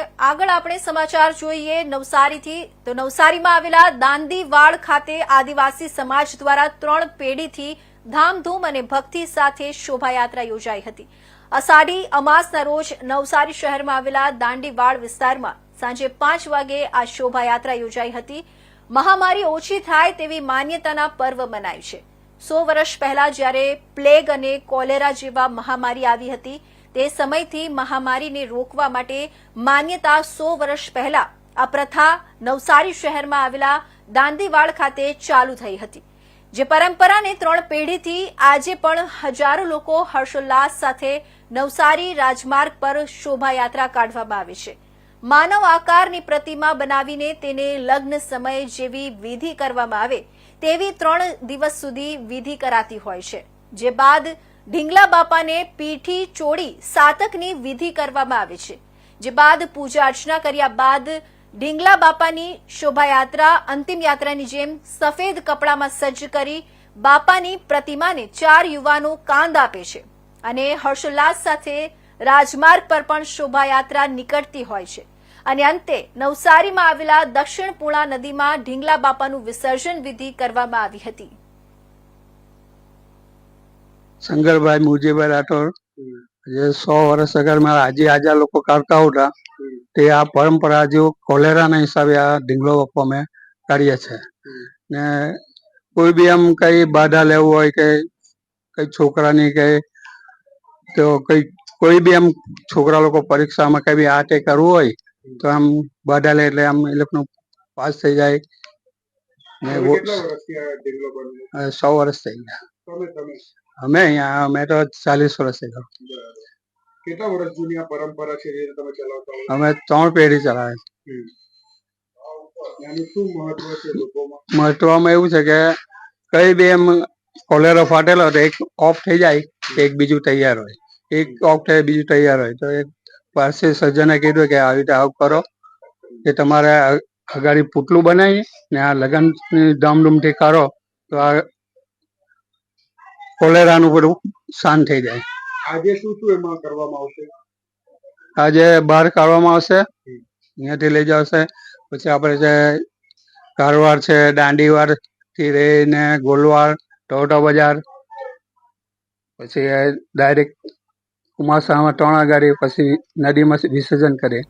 આગળ આપણે સમાચાર જોઈએ. નવસારીથી તો નવસારીમાં આવેલા દાંદીવાડ ખાતે આદિવાસી સમાજ દ્વારા ત્રણ પેઢીથી ધામધૂમ અને ભક્તિ સાથે શોભાયાત્રા યોજાઈ હતી. અષાઢી અમાસના રોજ નવસારી શહેરમાં આવેલા દાંડીવાડ વિસ્તારમાં સાંજે પાંચ વાગે આ શોભાયાત્રા યોજાઈ હતી. મહામારી ઓછી થાય તેવી માન્યતાના પર્વ મનાય છે. સો વર્ષ પહેલા જ્યારે પ્લેગ અને કોલેરા જેવા મહામારી આવી હતી તે સમયથી મહામારીને રોકવા માટે માન્યતા સો વર્ષ પહેલા આ પ્રથા નવસારી શહેરમાં આવેલા દાંદીવાડ ખાતે ચાલુ થઈ હતી, જે પરંપરાને ત્રણ પેઢીથી આજે પણ હજારો લોકો હર્ષોલ્લાસ સાથે નવસારી રાજમાર્ગ પર શોભાયાત્રા કાઢવામાં આવે છે. માનવ આકારની પ્રતિમા બનાવીને તેને લગ્ન સમય જેવી વિધિ કરવામાં આવે, તેવી ત્રણ દિવસ સુધી વિધિ કરાતી હોય છે, જે બાદ ઢીંગલા બાપાને પીઠી ચોળી સાતકની વિધિ કરવામાં આવે છે, જે બાદ પૂજા અર્ચના કર્યા બાદ ઢીંગલા બાપાની શોભાયાત્રા, અંતિમ યાત્રાની જેમ સફેદ કપડામાં સજ્જ કરી બાપાની પ્રતિમાને ચાર યુવાનો કાંદ આપે છે અને હર્ષોલ્લાસ સાથે રાજમાર્ગ પર પણ શોભાયાત્રા નીકળતી હોય છે. અને અંતે નવસારીમાં આવેલા દક્ષિણ પૂર્ણા નદીમાં ઢીંગલા બાપાનું વિસર્જન વિધિ કરવામાં આવી હતી. શંકરભાઈ મુજીભાઈ રાઠોડ. જે સો વર્ષ અગર મારા આજે આજા લોકો કરતા હતા તે આ પરંપરા જો કોલેરાના હિસાબે આ ઢીંગલો બાપો અમે કાઢીએ છે. ને કોઈ બી આમ કઈ બાધા લેવું હોય કે કઈ છોકરાની કઈ તો કઈ કોઈ બી આમ છોકરા લોકો પરીક્ષામાં કઈ બી આ તે કરવું હોય તો આમ બાધા લે એટલે આમ એ લોકોનું પાસ થઈ જાય. ને સો વર્ષ થઈ ગયા. અમે અહીંયા અમે તો ચાલીસ વર્ષ થઈ ગયા. કેટલા વર્ષ જૂની આ પરંપરા છે જે તમે ચલાવતા હો અમે ત્રણ પેઢી ચલાવે છે. મહત્વમાં એવું છે કે કઈ બી એમ કોલેરો ફાટેલો તો એક ઓફ થઈ જાય એક બીજું તૈયાર હોય. એક ઓફ થાય બીજું તૈયાર હોય. તો એક પાસે સજ્જને કીધું કે આવી રીતે આવું કરો કે તમારે અગાડી પુતલું બનાવી ને આ લગન ધામધૂમથી કરો તો આ કોલેરાનું બધું શાંત થઈ જાય. આજે શું શું એમાં કરવામાં આવશે? આજે બહાર કાઢવામાં આવશે. અહીંયાથી લઈ જશે. પછી આપણે જે કારવાર છે દાંડીવારથી રહીને ગોલવાર ટોટો બજાર પછી ડાયરેક્ટ ઉમાસામાં ત્રણ ગાડી પછી નદીમાં વિસર્જન કરે